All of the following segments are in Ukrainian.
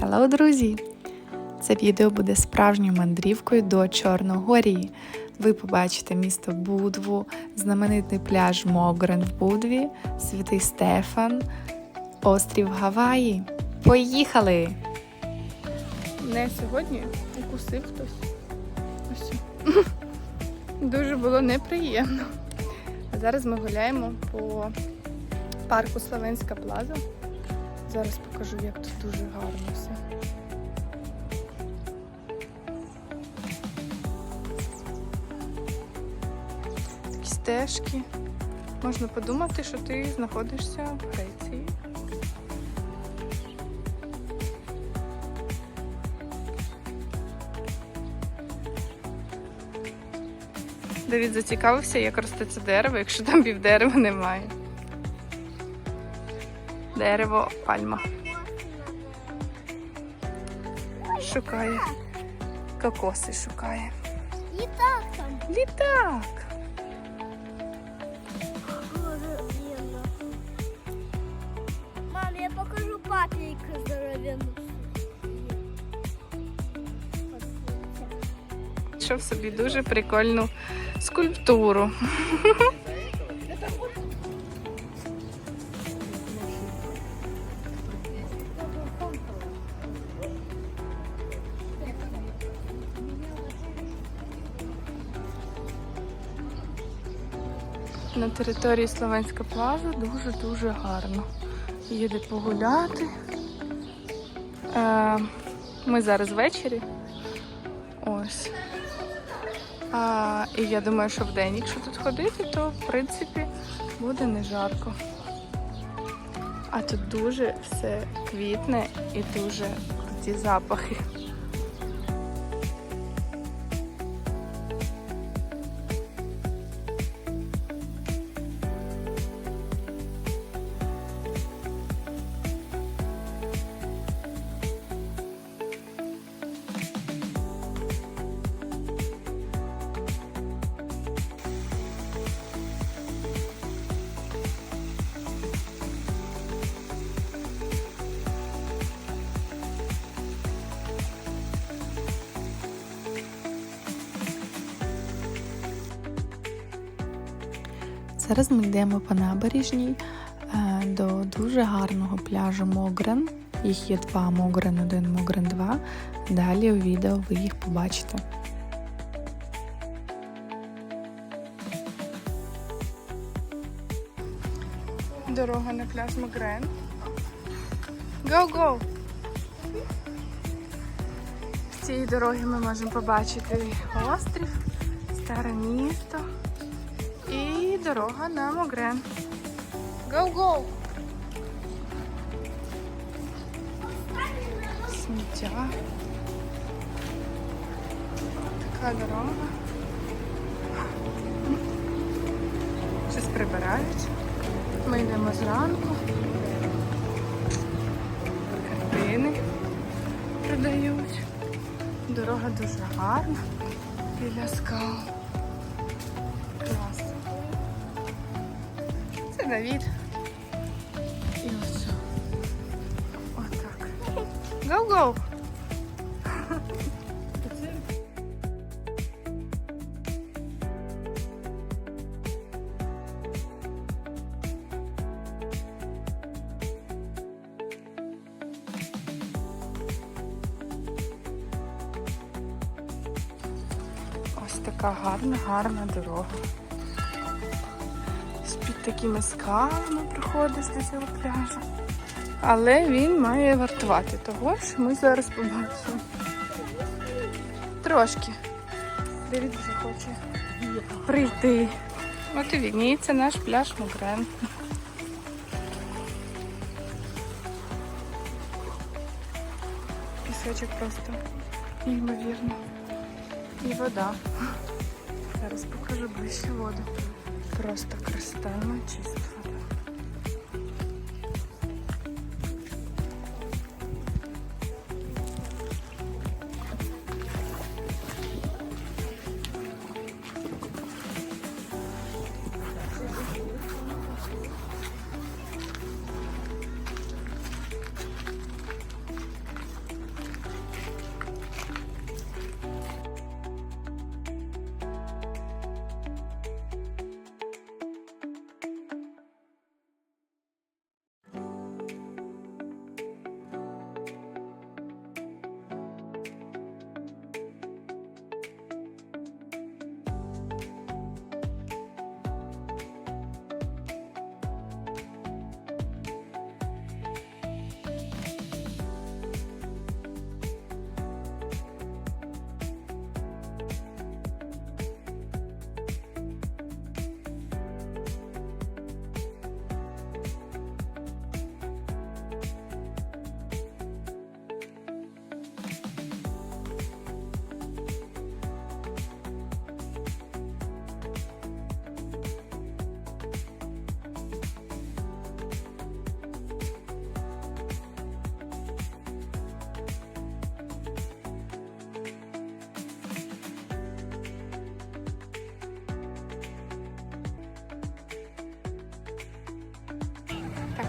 Хеллоу, друзі! Це відео буде справжньою мандрівкою до Чорногорії. Ви побачите місто Будву, знаменитий пляж Могрен в Будві, Святий Стефан, острів Гаваї. Поїхали! Не сьогодні укусив хтось. Ось. Дуже було неприємно. Зараз ми гуляємо по парку Славенська Плаза. Зараз покажу, як тут дуже гарно все. Такі стежки. Можна подумати, що ти знаходишся в Греції. Давід зацікавився, як росте це дерево, якщо там півдерева немає. Дерево пальма. Шукає. Кокоси шукає. Літак там. Літак. Мам, я покажу папі, здоров'яну. Знайшов собі дуже прикольну скульптуру. території Словенська плаза дуже-дуже гарно. Є де погуляти. Е, ми зараз ввечері. Ось. А, і я думаю, що вдень, якщо тут ходити, то в принципі буде не жарко. А тут дуже все квітне і дуже круті запахи. Зараз ми йдемо по набережній е, до дуже гарного пляжу Могрен. Їх є два Могрен 1, Могрен 2. Далі у відео ви їх побачите. Дорога на пляж Магрен. Go-go! З цієї дороги ми можемо побачити острів, старе місто і дорога на Могрен. Go-go! Сміття. Така дорога. Щось прибирають. Ми йдемо зранку. Картини продають. Дорога дуже гарна біля скал. Давід. І що. Отак. Гоу-гоу! Ось така гарна, гарна дорога. Такими скалами проходиш до цього пляжу. Але він має вартувати того, що ми зараз побачимо. Трошки. Девід захоче прийти. От і відніється наш пляж Могрен. Пісочок просто неймовірно. І вода. Зараз покажу ближче воду. Просто красота чиста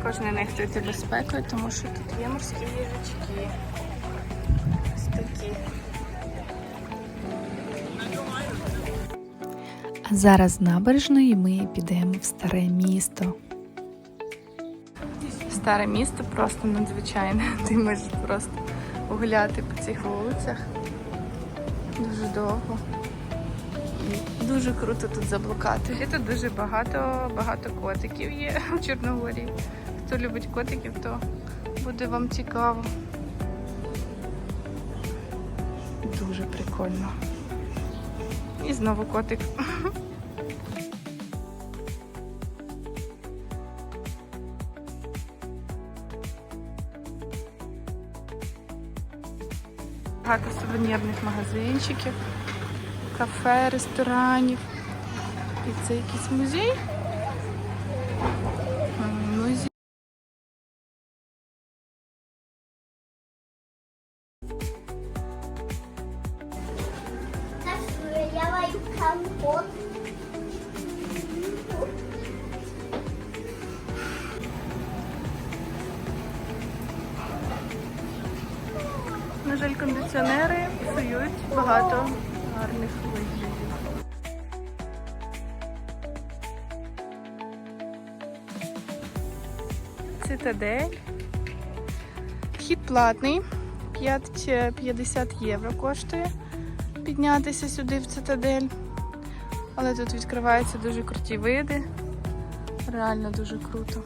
також не нехтуйте безпекою, тому що тут є морські їжачки. Ось такі. А зараз з набережної ми підемо в старе місто. Старе місто просто надзвичайне. Ти можеш просто гуляти по цих вулицях дуже довго. І дуже круто тут заблукати. Тут дуже багато, багато котиків є у Чорногорії. Хто любить котиків, то буде вам цікаво. Дуже прикольно. І знову котик. Багато сувенірних магазинчиків, кафе, ресторанів. І це якийсь музей. Платний. 5 50 євро коштує піднятися сюди в цитадель. Але тут відкриваються дуже круті види. Реально дуже круто.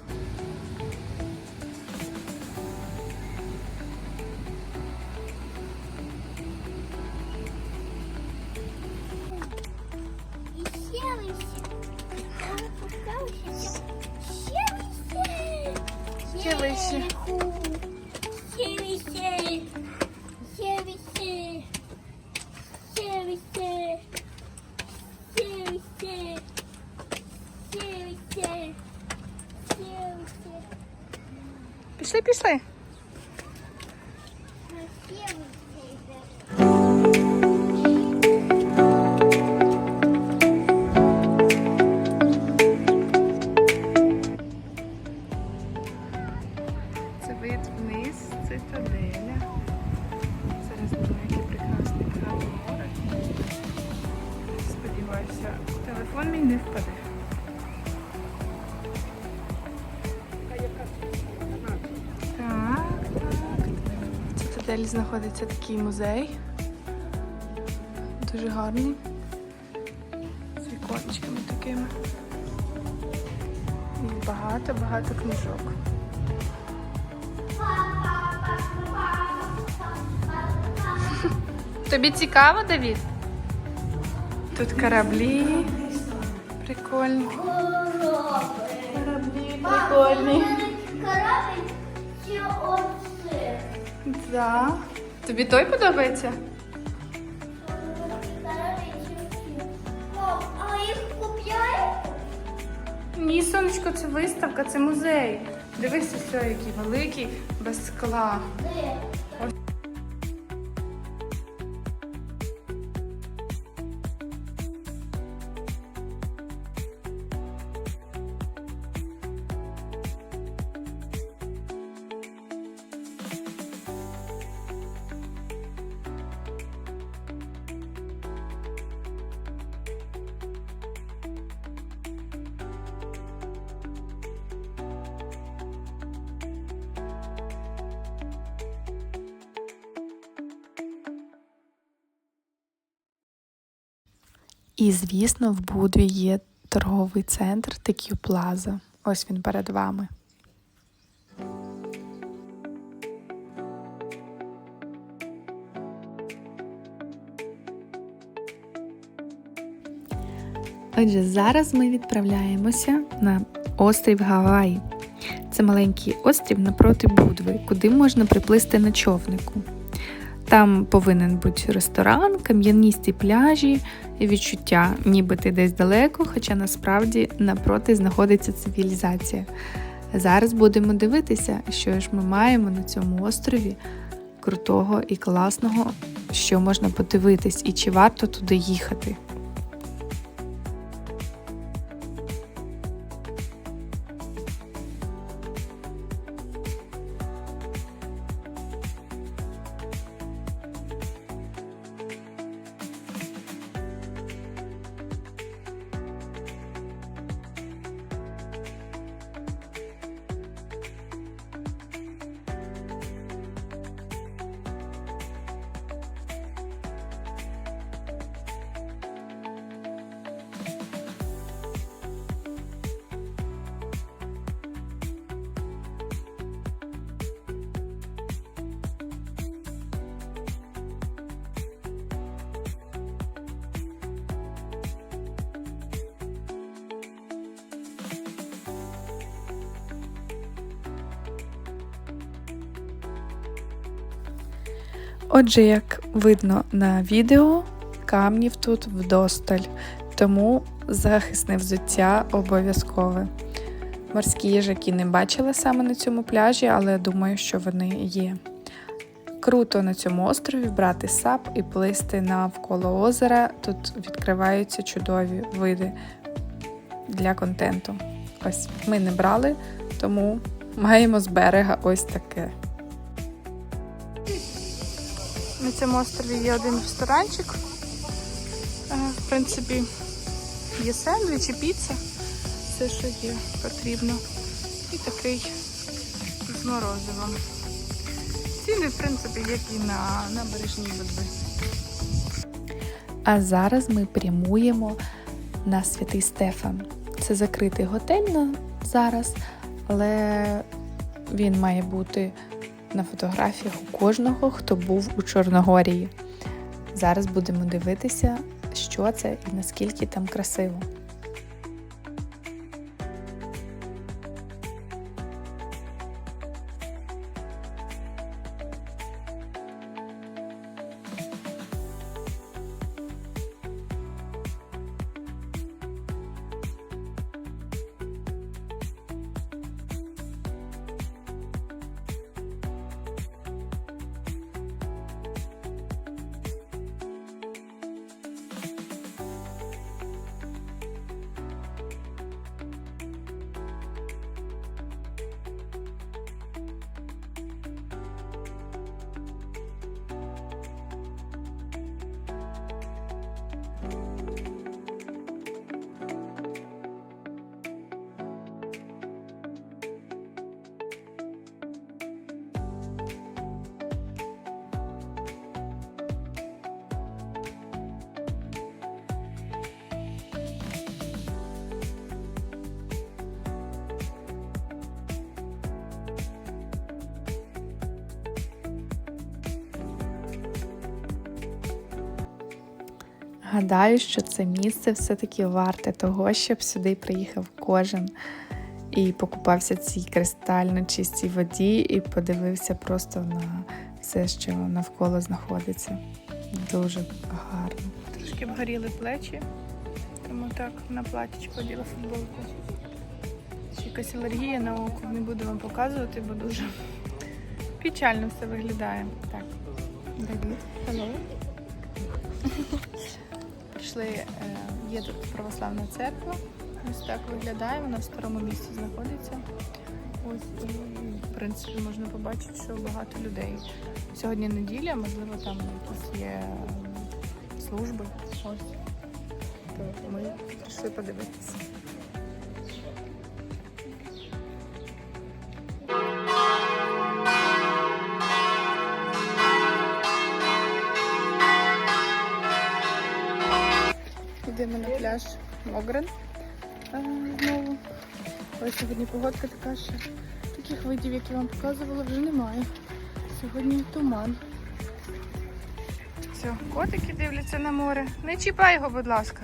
Пішли, пішли. Знаходиться такий музей. Дуже гарний. З віконечками такими. І багато-багато книжок. Тобі цікаво, Давід? Тут кораблі. Прикольні. Кораблі прикольні. Да. Тобі той подобається? Мам, а їх купляють? Ні, сонечко, це виставка, це музей. Дивися, все, який великий, без скла. Де? І, звісно, в Будві є торговий центр TQ Plaza. Ось він перед вами. Отже, зараз ми відправляємося на острів Гаваї. Це маленький острів напроти Будви, куди можна приплисти на човнику. Там повинен бути ресторан, кам'яністі пляжі, і відчуття, ніби ти десь далеко, хоча насправді напроти знаходиться цивілізація. Зараз будемо дивитися, що ж ми маємо на цьому острові крутого і класного, що можна подивитись, і чи варто туди їхати. Отже, як видно на відео, камнів тут вдосталь, тому захисне взуття обов'язкове. Морські їжаки не бачила саме на цьому пляжі, але думаю, що вони є. Круто на цьому острові брати сап і плисти навколо озера. Тут відкриваються чудові види для контенту. Ось ми не брали, тому маємо з берега ось таке. На цьому острові є один ресторанчик. Е, В принципі, є сендвіч і піца. Все, що є, потрібно. І такий з морозивом. Ціни, в принципі, як і на набережній Будви. А зараз ми прямуємо на Святий Стефан. Це закритий готель на зараз, але він має бути на фотографіях кожного, хто був у Чорногорії. Зараз будемо дивитися, що це і наскільки там красиво. Гадаю, що це місце все-таки варте того, щоб сюди приїхав кожен і покупався цій кристально чистій воді і подивився просто на все, що навколо знаходиться. Дуже гарно. Трошки обгоріли плечі, тому так на платічку оділа футболку. Ще якась алергія на око, не буду вам показувати, бо дуже печально все виглядає. Так. Давід, hello. Прийшли, е, є тут православна церква. Ось так виглядає, вона в старому місці знаходиться. Ось, в принципі, можна побачити, що багато людей. Сьогодні неділя, можливо, там якісь є е, служби. Ось. Ми прийшли подивитися. Могрен е, знову. Ось сьогодні погодка така, що таких видів, як я вам показувала, вже немає. Сьогодні туман. Все, котики дивляться на море. Не чіпай його, будь ласка.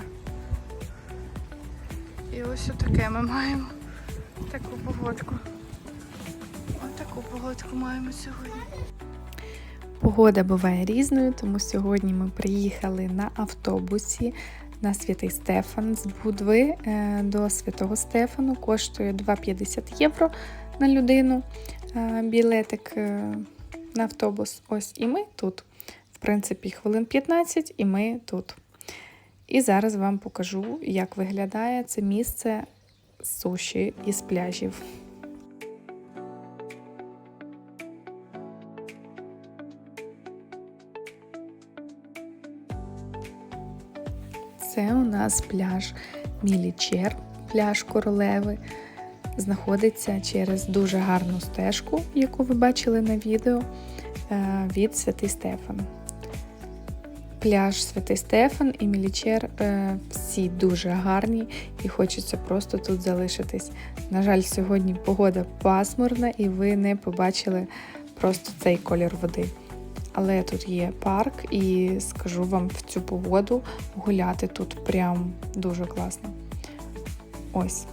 І ось таке ми маємо. Таку погодку. Ось таку погодку маємо сьогодні. Погода буває різною, тому сьогодні ми приїхали на автобусі на Святий Стефан з Будви е, до Святого Стефану. Коштує 2,50 євро на людину е, білетик е, на автобус. Ось і ми тут. В принципі, хвилин 15 і ми тут. І зараз вам покажу, як виглядає це місце суші із пляжів. Нас пляж Мілічер, пляж королеви. Знаходиться через дуже гарну стежку, яку ви бачили на відео е, від Святий Стефан. Пляж Святий Стефан і Мілічер е, всі дуже гарні і хочеться просто тут залишитись. На жаль, сьогодні погода пасмурна і ви не побачили просто цей колір води але тут є парк, і скажу вам в цю погоду гуляти тут прям дуже класно. Ось.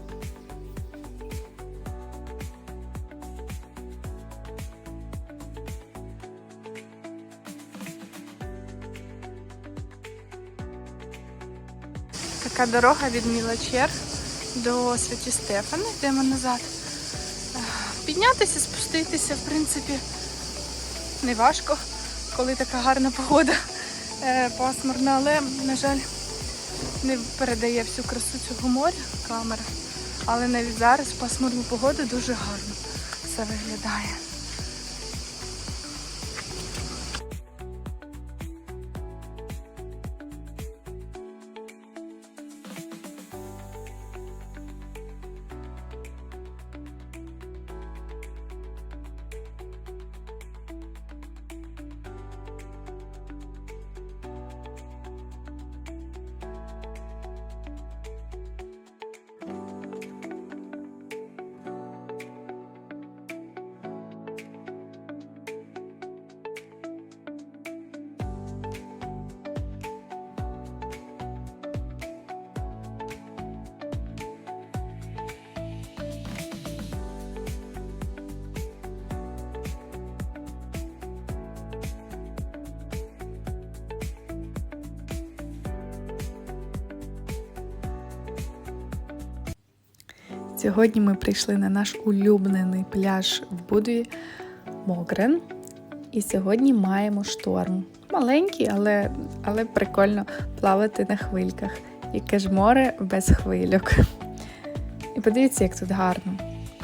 Така дорога від Мілачер до Святі Стефани, йдемо назад. Е, піднятися, спуститися, в принципі, не важко коли така гарна погода е, пасмурна, але, на жаль, не передає всю красу цього моря камера. Але навіть зараз пасмурну погоду дуже гарно все виглядає. Сьогодні ми прийшли на наш улюблений пляж в Будві Могрен. І сьогодні маємо шторм. Маленький, але, але прикольно плавати на хвильках. Яке ж море без хвильок. І подивіться, як тут гарно.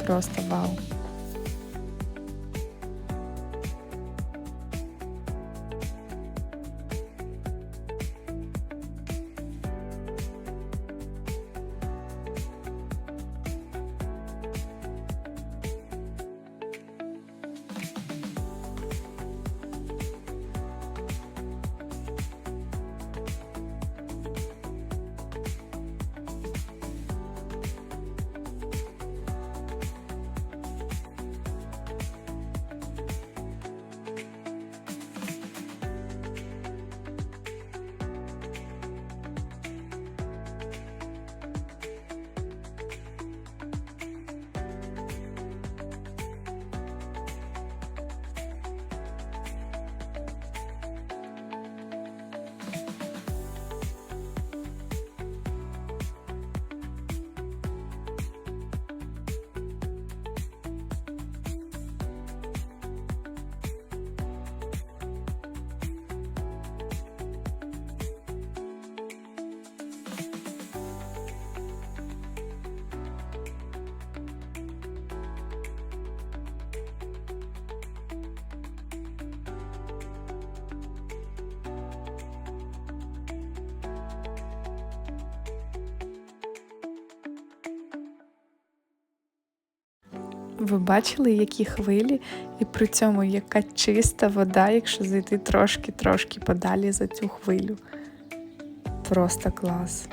Просто вау. Ви бачили, які хвилі, і при цьому яка чиста вода, якщо зайти трошки-трошки подалі за цю хвилю. Просто клас.